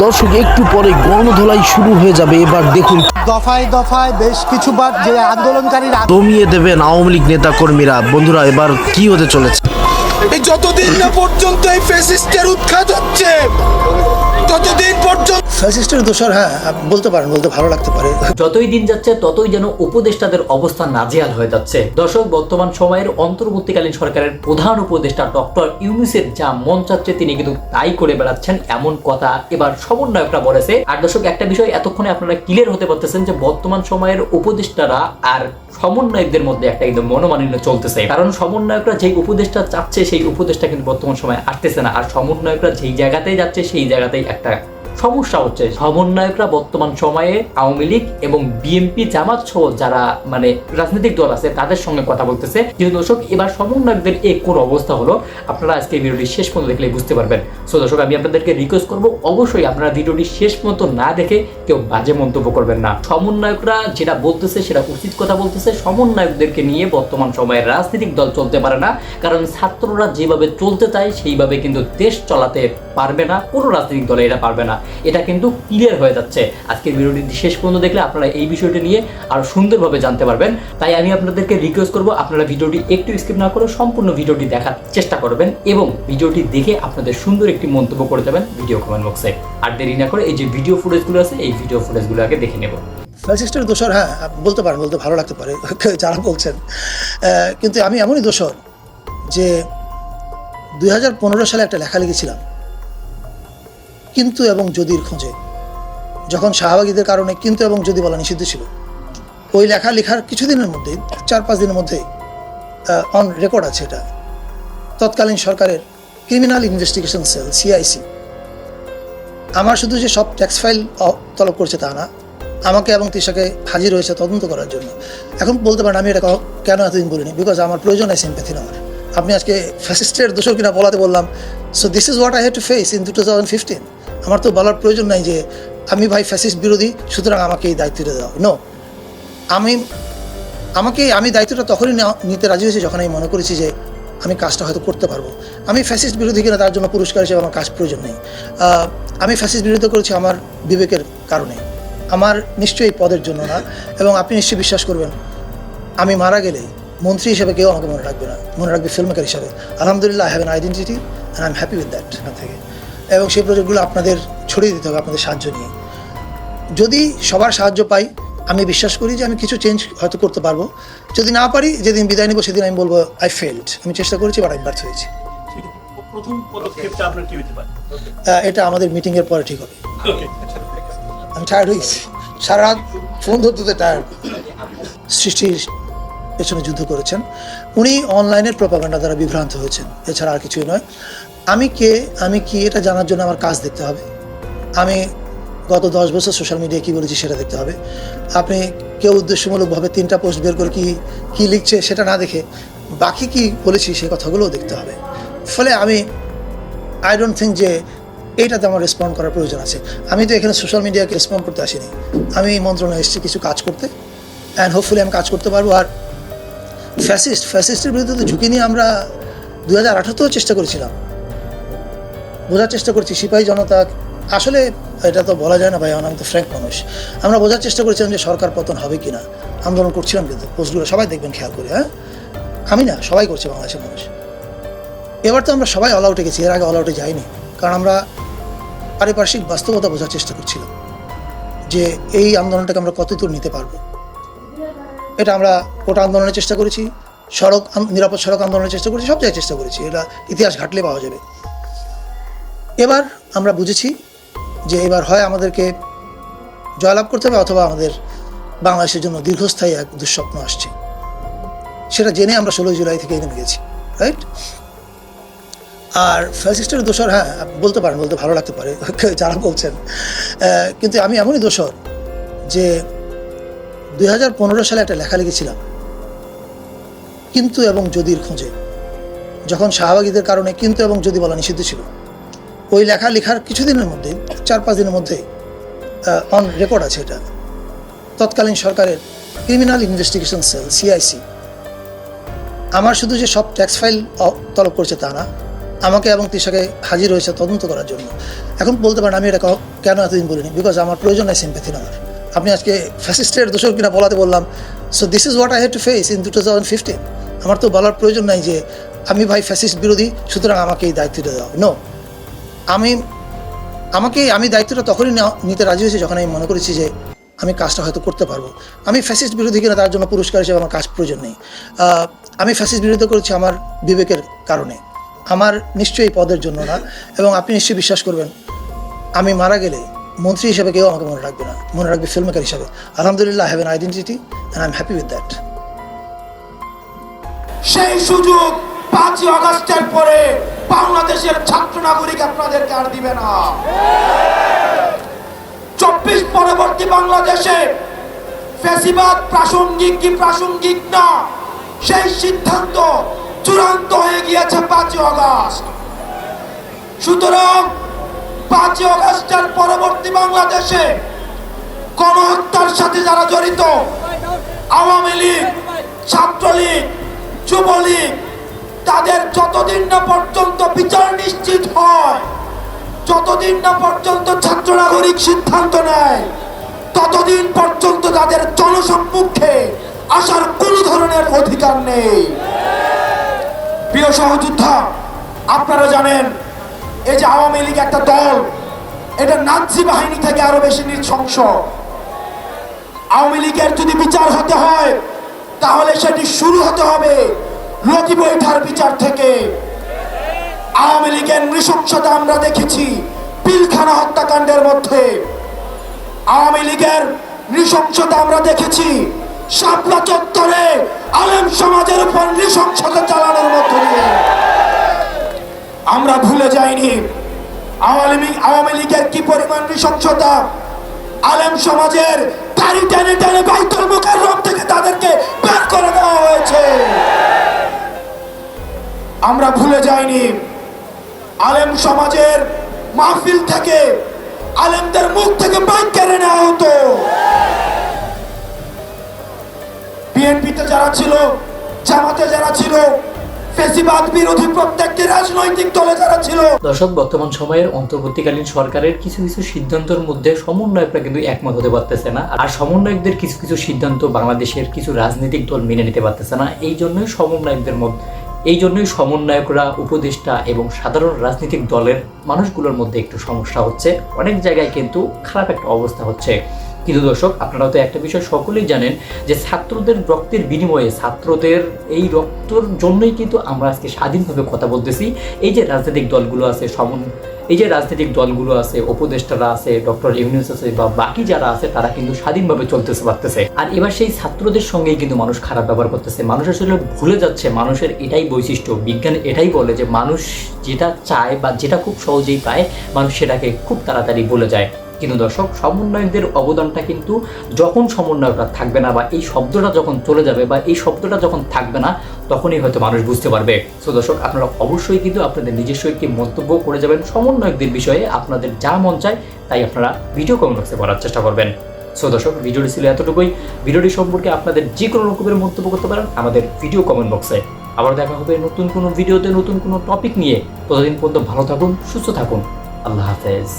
দর্শক একটু পরে গণধোলাই শুরু হয়ে যাবে। এবার দেখুন দফায় দফায় বেশ কিছু বার যে আন্দোলনকারীরা দমিয়ে দেবেন আওয়ামী লীগ নেতা কর্মীরা বন্ধুরা এবার কি হতে চলেছে? এই যতদিন না পর্যন্ত এই ফেসিস্টের উৎখাত হচ্ছে ততদিন পর্যন্ত ফ্যাসিস্টের দোষর হ্যাঁ বলতে পারেন বলতে ভালো লাগতে পারে। যতই দিন যাচ্ছে ততই যেন উপদেষ্টাদের অবস্থা নাজেহাল হয়ে যাচ্ছে। দর্শক বর্তমান সময়ের অন্তর্বর্তীকালীন সরকারের প্রধান উপদেষ্টা ডক্টর ইউনুসের যা মন চাচ্ছে তিনি কিন্তু তাই করে বেড়াচ্ছেন এমন কথা এবার সমন্বয়করা বলেছে। আর দর্শক একটা বিষয় এতক্ষণে আপনারা ক্লিয়ার হতে পারতেছেন যে বর্তমান সময়ের উপদেষ্টারা আর সমন্বয়কদের মধ্যে একটা কিন্তু মনোমালিন্য চলতেছে। কারণ সমন্বয়করা যেই উপদেষ্টা চাচ্ছে সেই উপদেষ্টা কিন্তু বর্তমান সময়ে আসতেছে না। আর সমন্বয়করা যেই জায়গাতেই যাচ্ছে সেই জায়গাতেই একটা だか সমস্যা হচ্ছে, সমন্বয়করা বর্তমান সময়ে আওয়ামী লীগ এবং বিএনপি জামাত সহ যারা মানে রাজনৈতিক দল আছে, তাদের সঙ্গে কথা বলতেছে। কিন্তু দর্শক, এবার সমন্বয়কদের এ কোন অবস্থা হলো, আপনারা আজকে ভিডিওটি শেষ পর্যন্ত দেখলে বুঝতে পারবেন। সো দর্শক, আমি আপনাদেরকে রিকোয়েস্ট করব, অবশ্যই আপনারা ভিডিওটি শেষ পর্যন্ত না দেখে কেউ বাজে মন্তব্য করবেন না। সমন্বয়করা যেটা বলতেছে, সেটা উচিত কথা বলতেছে। সমন্বয়কদেরকে নিয়ে বর্তমান সময়ে রাজনৈতিক দল চলতে পারে না, কারণ ছাত্ররা যেভাবে চলতে চায়, সেইভাবে কিন্তু দেশ চলাতে পারবে না, কোনো রাজনৈতিক দলে এটা পারবে না। এটা কিন্তু ক্লিয়ার হয়ে যাচ্ছে। আজকের ভিডিওটি শেষ পর্যন্ত দেখলে আপনারা এই বিষয়টি নিয়ে আরও সুন্দরভাবে জানতে পারবেন। তাই আমি আপনাদেরকে রিকোয়েস্ট করব, আপনারা ভিডিওটি একটু স্কিপ না করে সম্পূর্ণ ভিডিওটি দেখার চেষ্টা করবেন এবং ভিডিওটি দেখে আপনাদের সুন্দর একটি মন্তব্য করে যাবেন ভিডিও কমেন্ট বক্সে আর দেরি না করে এই যে ভিডিও ফুটেজগুলো আছে, এই ভিডিও ফুটেজগুলো আগে দেখে নেব। ফ্যাসিস্টের দোষর হ্যাঁ বলতে পারেন, বলতে ভালো লাগতে পারে, যারা বলছেন। কিন্তু আমি এমনই দোষর যে দুই হাজার পনেরো সালে একটা লেখা লিখেছিলাম। কিন্তু এবং যদির খোঁজে। যখন শাহবাগীদের কারণে কিন্তু এবং যদি বলা নিষিদ্ধ ছিল। ওই লেখা লেখার কিছুদিনের মধ্যেই চার পাঁচ দিনের মধ্যে অন রেকর্ড আছে এটা। তৎকালীন সরকারের ক্রিমিনাল ইনভেস্টিগেশন সেল সিআইসি আমার শুধু যে সব ট্যাক্স ফাইল তলব করছে তা না, আমাকে এবং তৃষাকে হাজির হয়েছে তদন্ত করার জন্য। এখন বলতে পারেন আমি এটা কেন এতদিন বলিনি? বিকজ আমার প্রয়োজন আছে সিম্প্যাথি নেওয়ার। আপনি আজকে ফ্যাসিস্টের দোষর কিনা বলাতে বললাম। So this is what I had to face in two thousand fifteen আমার তো বলার প্রয়োজন নাই যে আমি ভাই ফ্যাসিস্ট বিরোধী, সুতরাং আমাকে এই দায়িত্বটা দাও। নো আমি, আমাকে, আমি দায়িত্বটা তখনই নিতে রাজি হয়েছি যখন আমি মনে করেছি যে আমি কাজটা হয়তো করতে পারব। আমি ফ্যাসিস্ট বিরোধী কিনা তার জন্য পুরস্কার হিসেবে আমার কাজ প্রয়োজন নেই। আমি ফ্যাসিস্ট বিরোধী করেছি আমার বিবেকের কারণে। আমার নিশ্চয়ই পদের জন্য না, এবং আপনি নিশ্চয়ই বিশ্বাস করবেন, আমি মারা গেলেই মন্ত্রী হিসেবে কেউ আমাকে মনে রাখবে না। মনে রাখবে ফিল্ম মেকার হিসাবে। আলহামদুলিল্লাহ have an identity and I am happy with that থেকে। এবং সেই প্রজেক্টগুলো আপনাদের ছড়িয়ে দিতে হবে আপনাদের সাহায্য নিয়ে। যদি সবার সাহায্য পাই আমি বিশ্বাস করি যে আমি কিছু চেঞ্জ হয়তো করতে পারব। যদি না পারি যেদিন বিদায় নিব সেদিন আমি বলব আই ফেল্ড আমি চেষ্টা করেছি বাট আমি ব্যর্থ হয়েছি এটা আমাদের মিটিংয়ের পরে ঠিক হবে। আমি টায়ার্ড হয়েছি সারা রাত ফোন ধরতে টায়ার্ড সৃষ্টির পেছনে যুদ্ধ করেছেন। উনি অনলাইনের প্রপাগান্ডা দ্বারা বিভ্রান্ত হয়েছেন। এছাড়া আর কিছুই নয়। আমি কে? আমি কি? এটা জানার জন্য আমার কাজ দেখতে হবে। আমি গত দশ বছর সোশ্যাল মিডিয়ায় কী বলেছি সেটা দেখতে হবে। আপনি কেউ উদ্দেশ্যমূলকভাবে তিনটা পোস্ট বের করে কি, কী লিখছে সেটা না দেখে বাকি কি বলেছি সেই কথাগুলোও দেখতে হবে। ফলে আমি আই ডোন্ট থিঙ্ক যে এইটাতে আমার রেসপন্ড করার প্রয়োজন আছে। আমি তো এখানে সোশ্যাল মিডিয়াকে রেসপন্ড করতে আসিনি। আমি এই মন্ত্রণালয়ে এসেছি কিছু কাজ করতে। অ্যান্ড হোপফুলি আমি কাজ করতে পারব। আর ফ্যাসিস্ট ফ্যাসিস্টের বিরুদ্ধে তো ঝুঁকি নিয়ে আমরা দু হাজার আঠারোতেও চেষ্টা করেছিলাম। বোঝার চেষ্টা করছি, সিপাহী জনতা, আসলে এটা তো বলা যায় না ভাই আমি তো ফ্র্যাঙ্ক মানুষ আমরা বোঝার চেষ্টা করেছিলাম যে সরকার পতন হবে কি না আন্দোলন করছিলাম কিন্তু, পোস্টগুলো সবাই দেখবেন, খেয়াল করে হ্যাঁ? আমি না, সবাই করছে বাংলাদেশের মানুষ। এবার তো আমরা সবাই অল আউটে গেছি, এর আগে অল আউটে যাইনি। কারণ আমরা পারিপার্শ্বিক বাস্তবতা বোঝার চেষ্টা করছিলাম যে এই আন্দোলনটাকে আমরা কত দূর নিতে পারব। এটা আমরা কোটা আন্দোলনের চেষ্টা করেছি, সড়ক নিরাপদ সড়ক আন্দোলনের চেষ্টা করেছি, সব জায়গায় চেষ্টা করেছি। এটা ইতিহাস ঘাটলে পাওয়া যাবে। এবার আমরা বুঝেছি যে এবার হয় আমাদেরকে জয়লাভ করতে হবে অথবা আমাদের বাংলাদেশের জন্য দীর্ঘস্থায়ী এক দুঃস্বপ্ন আসছে। সেটা জেনে আমরা ষোলোই জুলাই থেকে নেমে গেছি রাইট আর ফ্যাসিস্টের দোষর হ্যাঁ বলতে পারেন, বলতে ভালো লাগতে পারে, যারা বলছেন। কিন্তু আমি এমনই দোষর যে দুই হাজার পনেরো সালে একটা লেখা লিখেছিলাম। কিন্তু এবং যদির খোঁজে, যখন শাহবাগীদের কারণে কিন্তু এবং যদি বলা নিষিদ্ধ ছিল। ওই লেখা লেখার কিছুদিনের মধ্যে, চার পাঁচ দিনের মধ্যে অন রেকর্ড আছে এটা। তৎকালীন সরকারের ক্রিমিনাল ইনভেস্টিগেশন সেল সিআইসি আমার শুধু যে সব ট্যাক্স ফাইল তলব করছে তা না, আমাকে এবং তিশাকে হাজির হয়েছে তদন্ত করার জন্য। এখন বলতে পারেন, আমি এটা কেন এতদিন বলিনি? বিকজ আমার প্রয়োজন নাই সিম্পেথি নেওয়ার। আপনি আজকে ফ্যাসিস্টের দোষর কিনা বলাতে বললাম। So this is what I had to face in two thousand fifteen আমার তো বলার প্রয়োজন নাই যে, আমি ভাই ফ্যাসিস্ট বিরোধী, সুতরাং আমাকে এই দায়িত্বটা দাও। নো আমি, আমাকে, আমি দায়িত্বটা তখনই নিতে রাজি হয়েছি যখন আমি মনে করেছি যে আমি কাজটা হয়তো করতে পারব। আমি ফ্যাসিস্ট বিরোধী কিনা তার জন্য পুরস্কার হিসেবে আমার কাজ প্রয়োজন নেই। আমি ফ্যাসিস্ট বিরোধিতা করেছি আমার বিবেকের কারণে। আমার নিশ্চয়ই পদের জন্য না, এবং আপনি নিশ্চয়ই বিশ্বাস করবেন, আমি মারা গেলে মন্ত্রী হিসেবে কেউ আমাকে মনে রাখবে না, মনে রাখবে ফিল্ম মেকার হিসেবে। আলহামদুলিল্লাহ have an identity and I am happy with that সেই সুযোগ পাঁচই আগস্টের পরে বাংলাদেশের ছাত্র নাগরিক আপনাদেরকে আর দিবে না। চব্বিশ পরবর্তী বাংলাদেশে ফেসিবাদ প্রাসঙ্গিক কি প্রাসঙ্গিক না, সেই সিদ্ধান্ত চূড়ান্ত হয়ে গিয়েছে পাঁচই আগস্ট সুতরাং পাঁচই আগস্টের পরবর্তী বাংলাদেশে গণহত্যার সাথে যারা জড়িত, আওয়ামী লীগ, ছাত্রলীগ, যুবলীগ তাদের যতদিন না পর্যন্ত বিচার নিশ্চিত হয়, যতদিন না পর্যন্ত ছাত্র নাগরিক সিদ্ধান্ত নেয়, ততদিন পর্যন্ত তাদের জনসম্মুখে আসার কোনো ধরনের অধিকার নেই। প্রিয় সহযোদ্ধা, আপনারা জানেন, এই যে আওয়ামী লীগ একটা দল, এটা নাৎসি বাহিনী থেকে আরও বেশি নৃশংস। আওয়ামী লীগের যদি বিচার হতে হয়, তাহলে সেটি শুরু হতে হবে। লতি বৈঠার বিচার থেকে আওয়ামী লীগের নৃশংসতা আমরা দেখেছি পিলখানা হত্যাকাণ্ডের মধ্যে। আওয়ামী লীগের নৃশংসতা আমরা দেখেছি শাপলা চত্বরে আলেম সমাজের উপর নৃশংসতা চালানোর মধ্য দিয়ে। আমরা ভুলে যাইনি আওয়ামী আওয়ামী লীগের কি পরিমাণ নৃশংসতা? আলেম সমাজের দাড়ি টেনে টেনে বাইতুল মুখের রব থেকে তাদেরকে বের করে দেওয়া হয়েছে। যাইনি আলেম সমাজের মাহফিল থেকে আলেমদের মুখ থেকে বাইক কেড়ে নেওয়া হতো। বিএনপিতে যারা ছিল, জামাতে যারা ছিল রাজনৈতিক দর্শক, বর্তমান সময়ের অন্তর্বর্তীকালীন সরকারের কিছু কিছু সিদ্ধান্তের মধ্যে সমন্বয়করা কিন্তু একমত হতে পারতেছে না। আর সমন্বয়কদের কিছু কিছু সিদ্ধান্ত বাংলাদেশের কিছু রাজনৈতিক দল মেনে নিতে পারতেছে না। এই জন্যই সমন্বয়কদের মধ্যে এই জন্যই সমন্বয়করা, উপদেষ্টা এবং সাধারণ রাজনৈতিক দলের মানুষগুলোর মধ্যে একটু সমস্যা হচ্ছে। অনেক জায়গায় কিন্তু খারাপ একটা অবস্থা হচ্ছে। কিন্তু দর্শক, আপনারা তো একটা বিষয় সকলেই জানেন যে ছাত্রদের রক্তের বিনিময়ে ছাত্রদের এই রক্তর জন্যই কিন্তু আমরা আজকে স্বাধীনভাবে কথা বলতেছি। এই যে রাজনৈতিক দলগুলো আছে, সমন, এই যে রাজনৈতিক দলগুলো আছে, উপদেষ্টারা আছে, ডক্টর ইউনিস আছে বা বাকি যারা আছে, তারা কিন্তু স্বাধীনভাবে চলতেছে পারতেছে আর এবার সেই ছাত্রদের সঙ্গেই কিন্তু মানুষ খারাপ ব্যবহার করতেছে। মানুষ আসলে ভুলে যাচ্ছে, মানুষের এটাই বৈশিষ্ট্য। বিজ্ঞান এটাই বলে যে মানুষ যেটা চায় বা যেটা খুব সহজেই পায়, মানুষ সেটাকে খুব তাড়াতাড়ি বলে যায়। কিন্তু দর্শক, সমন্বয়কদের অবদানটা কিন্তু যখন সমন্বয়করা থাকবে না বা এই শব্দটা যখন চলে যাবে বা এই শব্দটা যখন থাকবে না, তখনই হয়তো মানুষ বুঝতে পারবে। সো দর্শক, আপনারা অবশ্যই কিন্তু আপনাদের নিজস্ব একটি মন্তব্য করে যাবেন সমন্বয়কদের বিষয়ে। আপনাদের যা মন চায়, তাই আপনারা ভিডিও কমেন্ট বক্সে বলার চেষ্টা করবেন। সো দর্শক, ভিডিওটি ছিল এতটুকুই। ভিডিওটি সম্পর্কে আপনাদের যে কোনো রকমের মন্তব্য করতে পারেন আমাদের ভিডিও কমেন্ট বক্সে আবার দেখা হবে নতুন কোনো ভিডিওতে নতুন কোনো টপিক নিয়ে। ততদিন পর্যন্ত ভালো থাকুন, সুস্থ থাকুন। আল্লাহ হাফেজ।